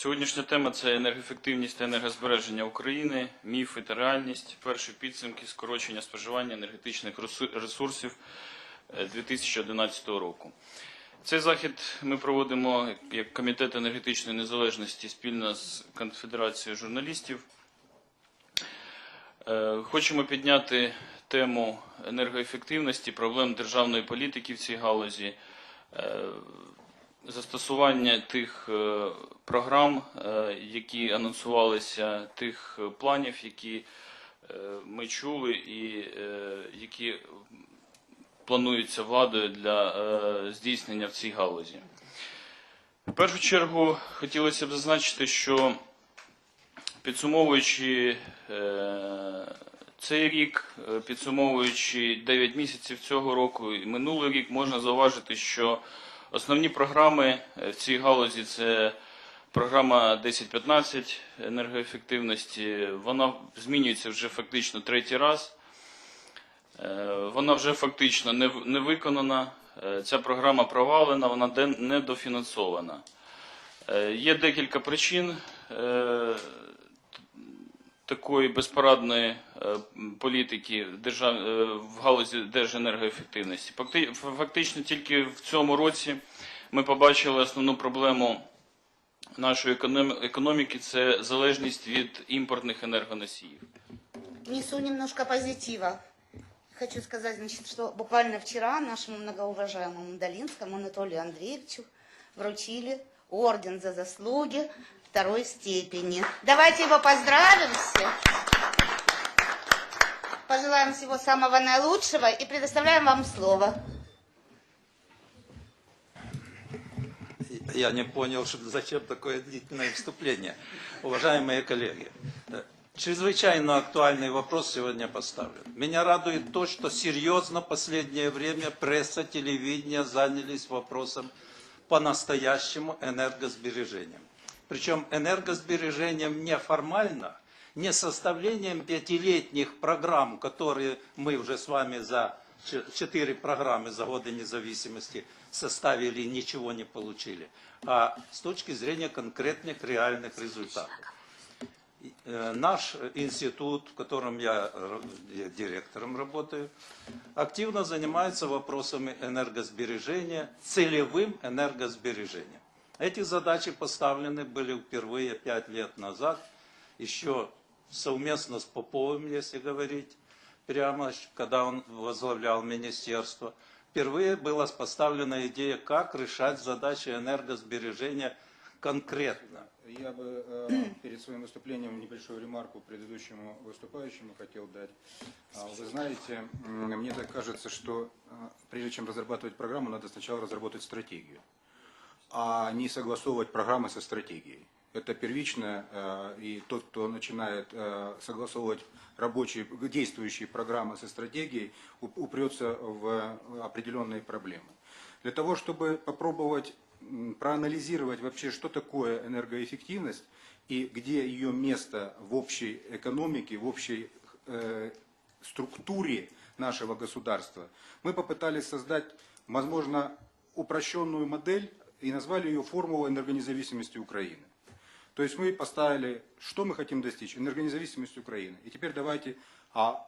Сьогоднішня тема це енергоефективність та енергозбереження України, міфи та реальність. Перші підсумки скорочення споживання енергетичних ресурсів е, 2011 року. Цей захід ми проводимо як Комітет енергетичної незалежності спільно з Конфедерацією журналістів. Е, Хочемо підняти тему енергоефективності, проблем державної політики в цій галузі, е, застосування тих е, програм, е, які анонсувалися, тих е, планів, які ми чули і які плануються владою для здійснення в цій галузі. В першу чергу хотілося б зазначити, що підсумовуючи цей рік, підсумовуючи 9 місяців цього року і минулий рік, можна зауважити, що основні програми е, в цій галузі це програма 1015 енергоефективності. Вона змінюється вже фактично третій раз. Е, Вона вже фактично не, виконана. Е, Ця програма провалена, вона недофінансована. Є декілька причин такої безпорадної е, політики держав... е, в галузі держенергоефективності. Факти- Фактично тільки в цьому році ми побачили основну проблему нашої економіки це залежність від імпортних енергоносіїв. Несу немножко позитива. Хочу сказать, значит, что буквально вчера нашему многоуважаемому Долинскому Анатолию Андреевичу вручили орден за заслуги второй степени. Давайте его поздравим все. Пожелаем всего самого наилучшего и предоставляем вам слово. Я не понял, зачем такое длительное вступление. Уважаемые коллеги, э, чрезвычайно актуальный вопрос сегодня поставлен. Меня радует то, что серьезно последнее время пресса, телевидение занялись вопросом по-настоящему энергосбережением. Причем энергосбережением не формально, не составлением пятилетних программ, которые мы уже с вами за четыре программы за годы независимости составили и ничего не получили, а с точки зрения конкретных реальных результатов. Э, Наш э, институт, в котором я р- я директором работаю, активно занимается вопросами энергосбережения, целевым энергосбережением. Эти задачи поставлены были впервые пять лет назад, еще совместно с Поповым, если говорить прямо, когда он возглавлял министерство. Впервые была поставлена идея, как решать задачи энергосбережения конкретно. Я бы э, перед своим выступлением небольшую ремарку предыдущему выступающему хотел дать. А, Вы знаете, мне так кажется, что э, прежде чем разрабатывать программу, надо сначала разработать стратегию, а не согласовывать программы со стратегией. Это первично, э, и тот, кто начинает э, согласовывать рабочие, действующие программы со стратегией, уп- упрется в определенные проблемы. Для того, чтобы попробовать проанализировать вообще, что такое энергоэффективность и где ее место в общей экономике, в общей э, структуре нашего государства, мы попытались создать, возможно, упрощенную модель и назвали ее формулой энергонезависимости Украины. То есть мы поставили, что мы хотим достичь? Энергонезависимость Украины. И теперь давайте, а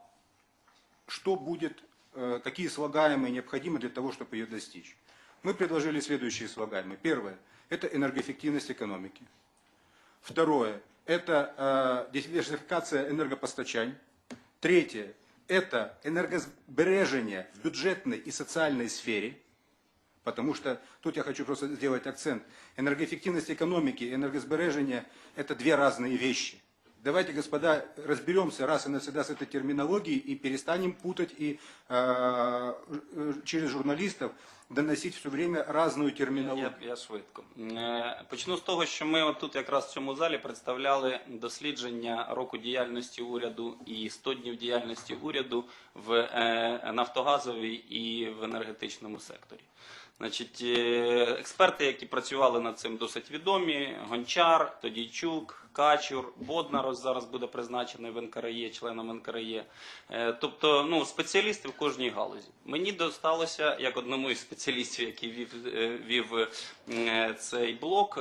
что будет, э, какие слагаемые необходимы для того, чтобы ее достичь? Мы предложили следующие слагаемые. Первое – это энергоэффективность экономики. Второе – это э, диверсификация энергопостачань. Третье – это энергосбережение в бюджетной и социальной сфере. Потому что тут я хочу просто сделать акцент. Энергоэффективность экономики и энергосбережение – это две разные вещи. Давайте, господа, разберемся раз и навсегда с этой терминологией и перестанем путать и э, э, через журналистов доносить все время разную Я, терминологию. я швидко. Е, Почну з того, що ми от тут якраз в цьому залі представляли дослідження року діяльності уряду і 100 днів діяльності уряду в е, нафтогазовій і в енергетичному секторі. Значить, е, експерти, які працювали над цим, досить відомі: Гончар, Тодійчук, Качур, Боднар зараз буде призначений в НКРЄ, членом НКРЄ. Е, Тобто, ну, спеціалісти в кожній галузі. Мені досталося, як одному із спеціалістів, який вів, е, вів цей блок,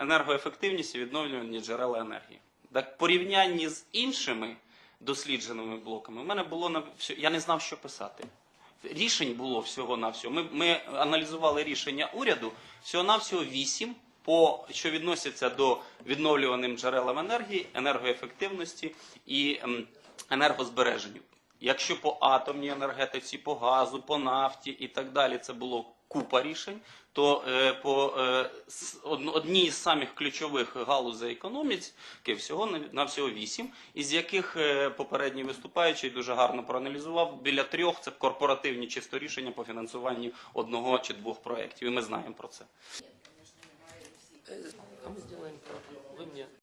енергоефективність і відновлювані джерела енергії. Так, в порівнянні з іншими дослідженими блоками, в мене було я не знав, що писати. Рішень було всього на всього. Ми, ми аналізували рішення уряду всього на всього вісім, по що відносяться до відновлюваним джерелам енергії, енергоефективності і ем, енергозбереженню. Якщо по атомній енергетиці, по газу, по нафті і так далі, це було купа рішень, то е, по е, одній з самих ключових галузей економіки всього на всього вісім, із яких е, попередній виступаючий дуже гарно проаналізував. Біля трьох це корпоративні чисто рішення по фінансуванню одного чи двох проєктів. І ми знаємо про це.